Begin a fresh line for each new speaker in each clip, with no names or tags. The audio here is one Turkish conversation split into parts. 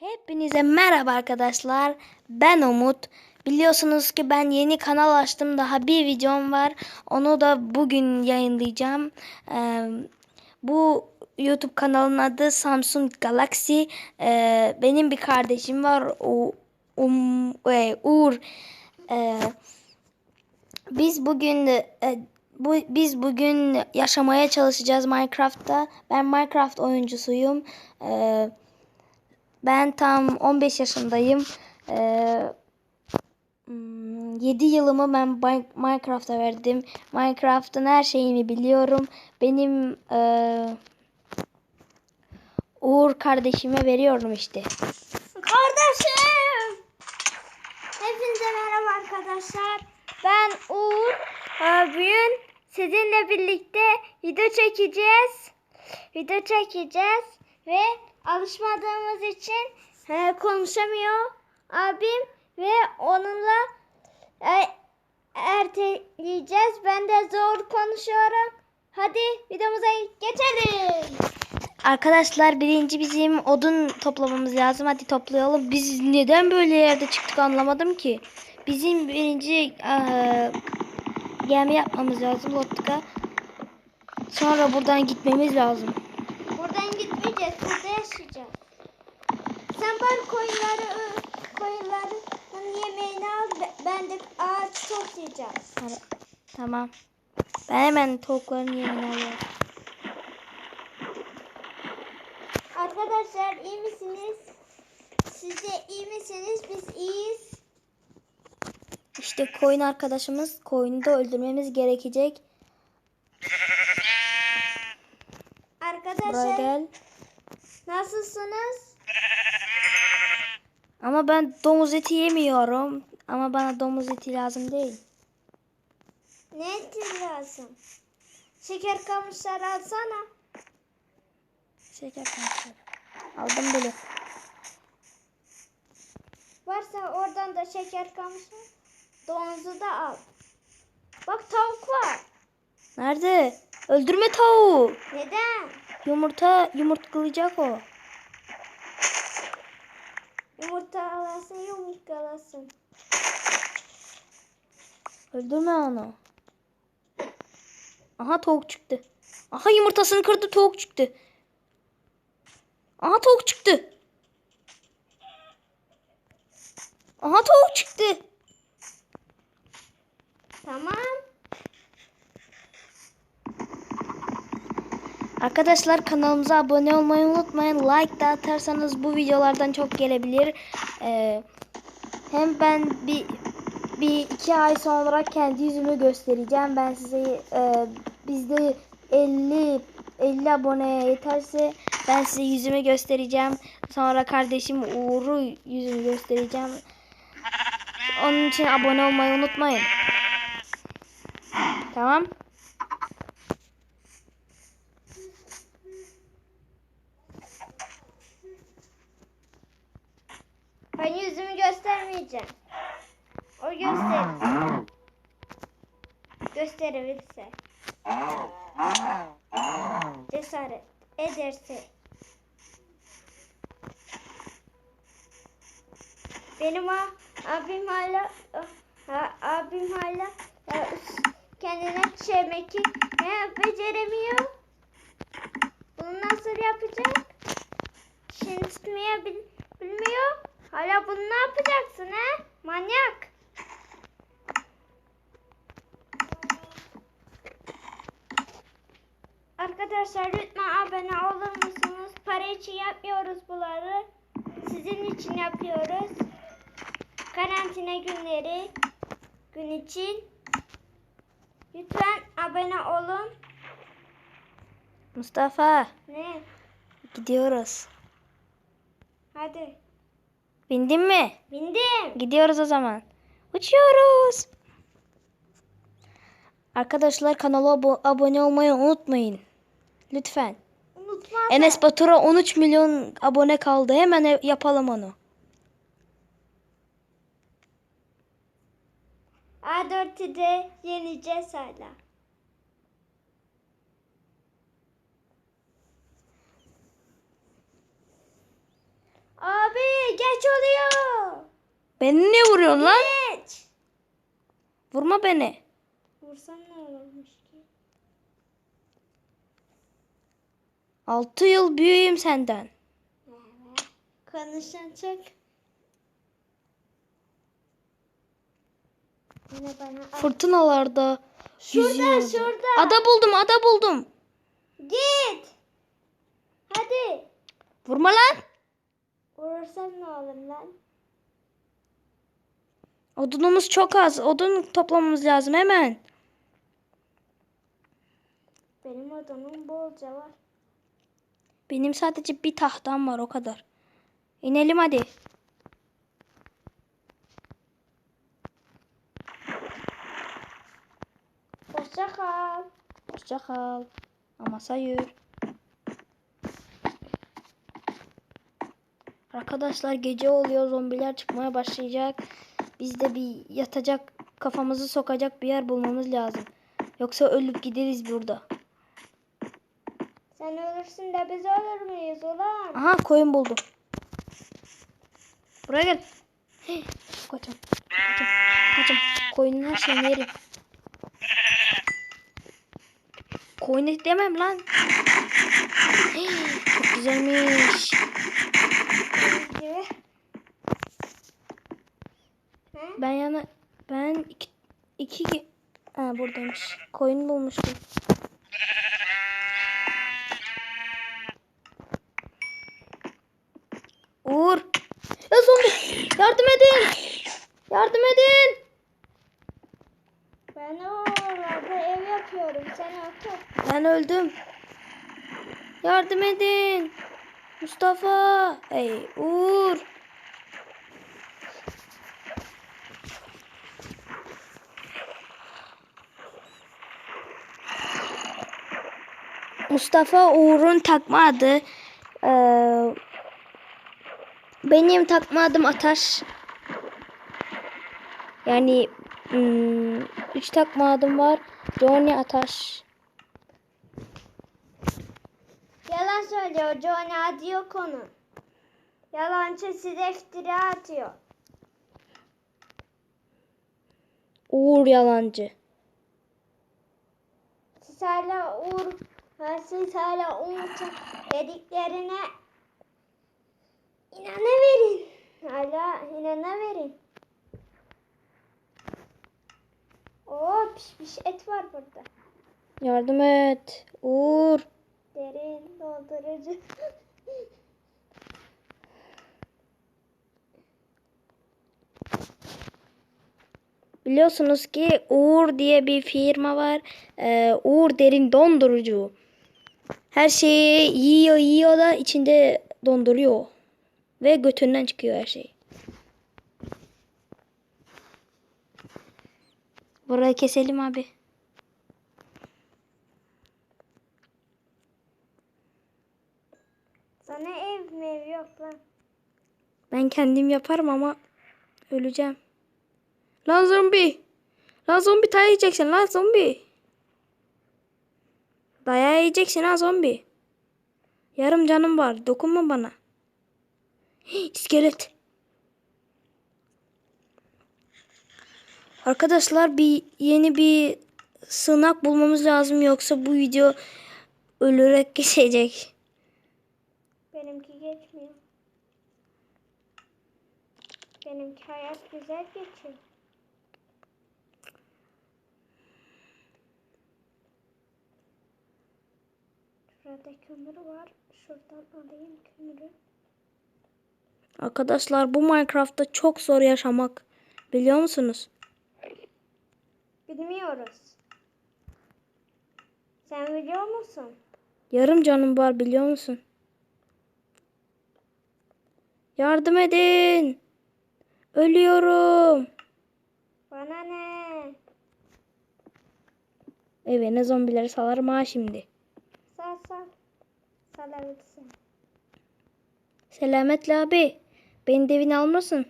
Hepinize merhaba arkadaşlar. Ben Umut. Biliyorsunuz ki ben yeni kanal açtım. Daha bir videom var. Onu da bugün yayınlayacağım. Ee, bu YouTube kanalının adı Samsung Galaxy. Ee, benim bir kardeşim var. O, um, e, Uğur. Ee, biz bugün e, bu biz bugün yaşamaya çalışacağız Minecraft'ta. Ben Minecraft oyuncusuyum. Ee, ben tam 15 yaşındayım. Ee, 7 yılımı ben Min- Minecraft'a verdim. Minecraft'ın her şeyini biliyorum. Benim eee, Uğur kardeşime veriyorum işte.
Kardeşim. Hepinize merhaba arkadaşlar. Ben Uğur. Ee, Bugün sizinle birlikte video çekeceğiz. Video çekeceğiz ve alışmadığımız için e, konuşamıyor abim ve onunla e, erteleyeceğiz. Ben de zor konuşuyorum. Hadi videomuza geçelim.
Arkadaşlar birinci bizim odun toplamamız lazım. Hadi toplayalım. Biz neden böyle yerde çıktık anlamadım ki. Bizim birinci eee, gemi yapmamız lazım Lottika. Sonra buradan gitmemiz lazım.
Burada yaşayacağız. Sen bari koyunları koyunların yemeğini al. be- Ben de ağaç toplayacağım.
Tamam. Ben hemen tavukların yerini alıyorum.
Arkadaşlar iyi misiniz? Siz de iyi misiniz? Biz iyiyiz.
İşte koyun arkadaşımız. Koyunu da öldürmemiz gerekecek. Buraya
Arkadaşlar
gel.
Nasılsınız?
Ama ben domuz eti yemiyorum. Ama bana domuz eti lazım değil.
Ne etin lazım? Şeker kamışları alsana.
Şeker kamışları. Aldım bile.
Varsa oradan da şeker kamışı. Domuzu da al. Bak tavuk var.
Nerede? Öldürme tavuğu.
Neden?
Yumurta yumurtlayacak o.
Yumurta alasın yumurtlasın.
Öldürme onu. Aha tavuk çıktı. Aha yumurtasını kırdı tavuk çıktı. Aha tavuk çıktı. Aha tavuk çıktı.
Tamam.
Arkadaşlar kanalımıza abone olmayı unutmayın. Like da atarsanız bu videolardan çok gelebilir. Ee, hem ben bir bir iki ay sonra kendi yüzümü göstereceğim. Ben size e, bizde 50 50 aboneye yeterse ben size yüzümü göstereceğim. Sonra kardeşim Uğur'u yüzümü göstereceğim. Onun için abone olmayı unutmayın. Tamam.
Ben yüzümü göstermeyeceğim. O gösterir. Gösterebilirse. Cesaret ederse. Benim abim hala a, abim hala e, kendine çemeki ne beceremiyor. Bunu nasıl yapacak? Şimdi bilmiyor. Hala bunu ne yapacaksın he? Manyak. Arkadaşlar lütfen abone olur musunuz? Para için yapmıyoruz bunları. Sizin için yapıyoruz. Karantina günleri gün için. Lütfen abone olun.
Mustafa
Ne?
gidiyoruz.
Hadi.
Bindin mi?
Bindim.
Gidiyoruz o zaman. Uçuyoruz. Arkadaşlar kanala abo- abone olmayı unutmayın. Lütfen.
Unutma.
Enes Batur'a 13 milyon abone kaldı. Hemen yapalım onu.
A4'ü de yeneceğiz hala. Abi geç oluyor.
Beni niye vuruyorsun lan?
Geç.
Vurma beni.
Vursan ne olurmuş ki?
6 yıl büyüğüm senden.
Al.
Fırtınalarda
Şurada,
yüzüyordu.
şurada.
Ada buldum ada buldum.
Git. Hadi.
Vurma lan.
Vurursan ne olur lan?
Odunumuz çok az. Odun toplamamız lazım hemen.
Benim odamın bolca var.
Benim sadece bir tahtam var o kadar. İnelim hadi.
Hoşça kal.
Hoşça kal. Ama sayır. Arkadaşlar gece oluyor. Zombiler çıkmaya başlayacak. Biz de bir yatacak, kafamızı sokacak bir yer bulmamız lazım. Yoksa ölüp gideriz burada.
Sen ölürsün de biz ölür müyüz ulan?
Aha koyun buldum. Buraya gel. Hey, kaçım. Kaçım. Kaçım. Koyunun her şeyini yerim. Koyun demem lan. Hey, çok güzelmiş.
He?
Ben yana ben iki, iki ha buradaymış. Koyun bulmuştum. Uğur. Ya zombi. Yardım edin. Yardım edin.
Ben oralarda ev yapıyorum. Sen otur.
Ben öldüm. Yardım edin. Mustafa. Hey Uğur. Mustafa Uğur'un takma adı. Ee, benim takma adım Ataş. Yani hmm, üç takma adım var. Johnny Ataş.
Yalan söylüyor. Johnny adı yok onun. Yalancı size iftira atıyor.
Uğur Yalancı.
Siz hala Uğur, ha, siz hala Umut dediklerine inanıverin. Hala inanıverin. Oo pişmiş et var burada.
Yardım et. Uğur.
Derin doldurucu.
Biliyorsunuz ki Uğur diye bir firma var. Ee, Uğur derin dondurucu. Her şeyi yiyor yiyor da içinde donduruyor. Ve götünden çıkıyor her şey. Burayı keselim abi.
Sana ev mev yok lan.
Ben kendim yaparım ama öleceğim. Lan zombi. Lan zombi dayağı yiyeceksin lan zombi. Dayağı yiyeceksin ha zombi. Yarım canım var. Dokunma bana. Hii, iskelet. Arkadaşlar bir yeni bir sığınak bulmamız lazım yoksa bu video ölerek geçecek.
Benimki geçmiyor. Benimki hayat güzel geçiyor. Şurada kömür var. Şuradan alayım kömürü.
Arkadaşlar bu Minecraft'ta çok zor yaşamak. Biliyor musunuz?
Bilmiyoruz. Sen biliyor musun?
Yarım canım var biliyor musun? Yardım edin. Ölüyorum.
Bana ne?
Evine zombileri salarım ha şimdi.
Salabilirsin.
Selametle abi. Beni de almasın.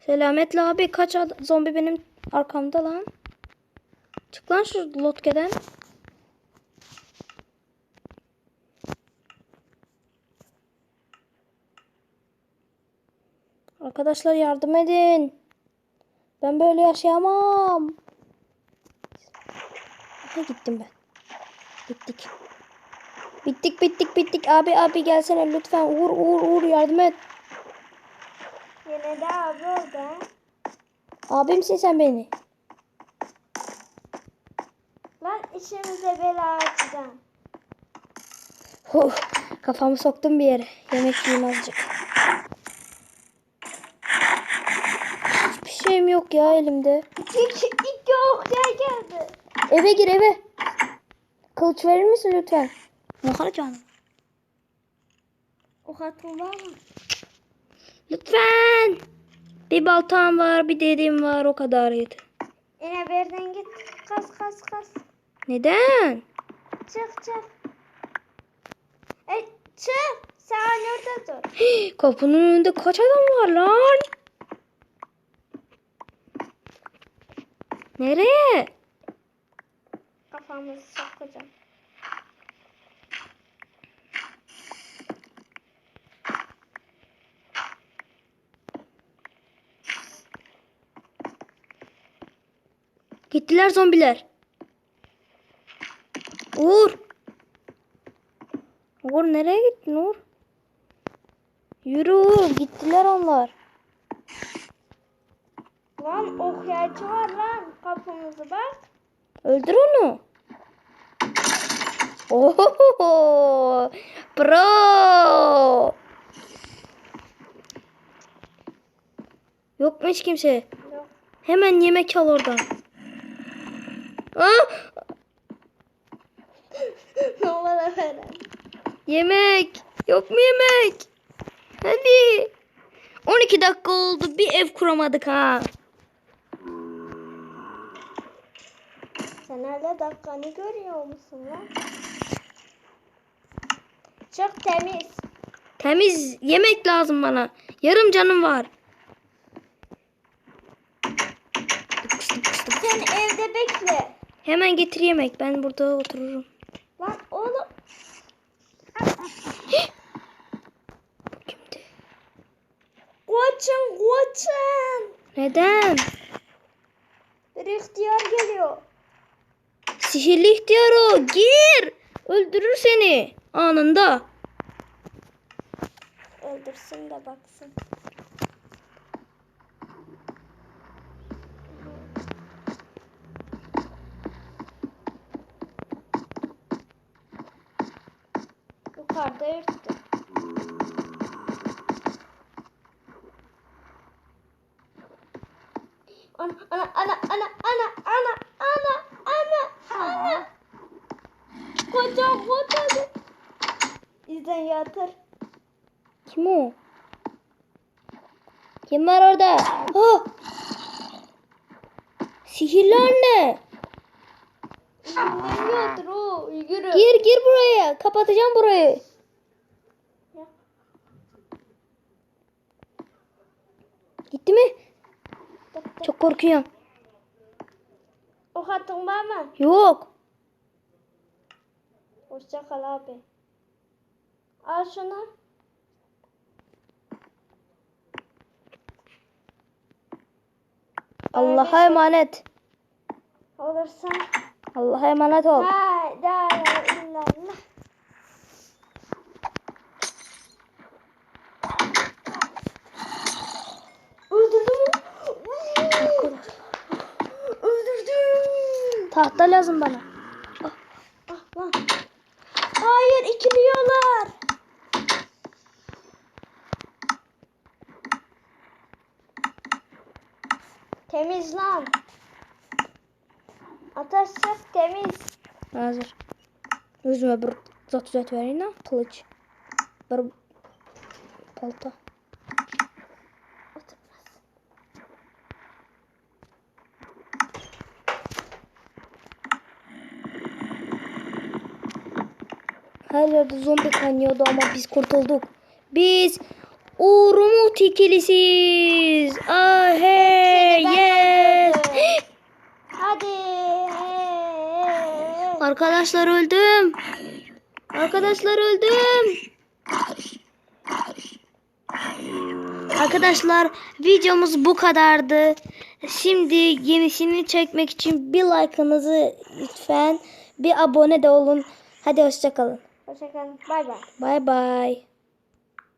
Selametle abi. Kaç zombi benim arkamda lan. Çık lan şu lotkeden. Arkadaşlar yardım edin. Ben böyle yaşayamam. Ne gittim ben? Bittik. Bittik bittik bittik. Abi abi gelsene lütfen. Uğur Uğur Uğur yardım et.
Yine de abi ha.
Abimsin sen beni.
Lan işimize bela açacağım.
Huh, kafamı soktum bir yere. Yemek yiyeyim azıcık. Hiçbir şeyim yok ya elimde.
İki, iki okya geldi.
Eve gir eve. Kılıç verir misin lütfen? Muhar canım.
O hatun var mı?
Lütfen. Bir baltam var, bir dediğim var. O kadar yeter.
Yine birden git. Kas kas kas.
Neden?
Çık çık. E çık. Sen orada dur.
Kapının önünde kaç adam var lan? Nereye?
Kafamızı sokacağım.
Gittiler zombiler. Uğur. Uğur nereye gittin Uğur? Yürü Uğur. Gittiler onlar.
Lan okyacı var lan. Kapımızı bak.
Öldür onu. Oho! Pro! Yok mu hiç kimse?
Yok.
Hemen yemek al oradan. Ah!
veren.
Yemek. Yok mu yemek? Hadi. 12 dakika oldu. Bir ev kuramadık ha.
Sen hala dakikanı görüyor musun lan? Çok temiz.
Temiz yemek lazım bana. Yarım canım var.
Sen evde bekle.
Hemen getir yemek. Ben burada otururum.
Lan oğlum.
Kimdi?
Koçum koçum.
Neden?
Bir ihtiyar geliyor.
Sihirli ihtiyar o. Gir. Öldürür seni. Anında.
Öldürsün de baksın. Yukarıda yırttı.
Kim o? Kim var orada? Oh! Sihirli anne.
Yatır o.
Gir gir buraya. Kapatacağım burayı. Gitti mi? Çok korkuyorum.
O hatun var mı?
Yok.
Hoşça kal abi. Al şunu.
Allah'a emanet.
Olursa.
Allah'a emanet ol.
La la la illallah.
Tahta lazım bana.
Ah lan. Hayır ikiliyorlar. Temiz lan. Ateş yak temiz.
Hazır. Özüme bir zat uzat vereyim ha. Kılıç. Bir balta. Her yerde zombi kaynıyordu ama biz kurtulduk. Biz Urumut ikilisiz. Ah hey yes.
Hadi.
Arkadaşlar öldüm. Arkadaşlar öldüm. Arkadaşlar videomuz bu kadardı. Şimdi yenisini çekmek için bir like'ınızı lütfen bir abone de olun. Hadi hoşçakalın.
Hoşçakalın. Bay bay.
Bay bay.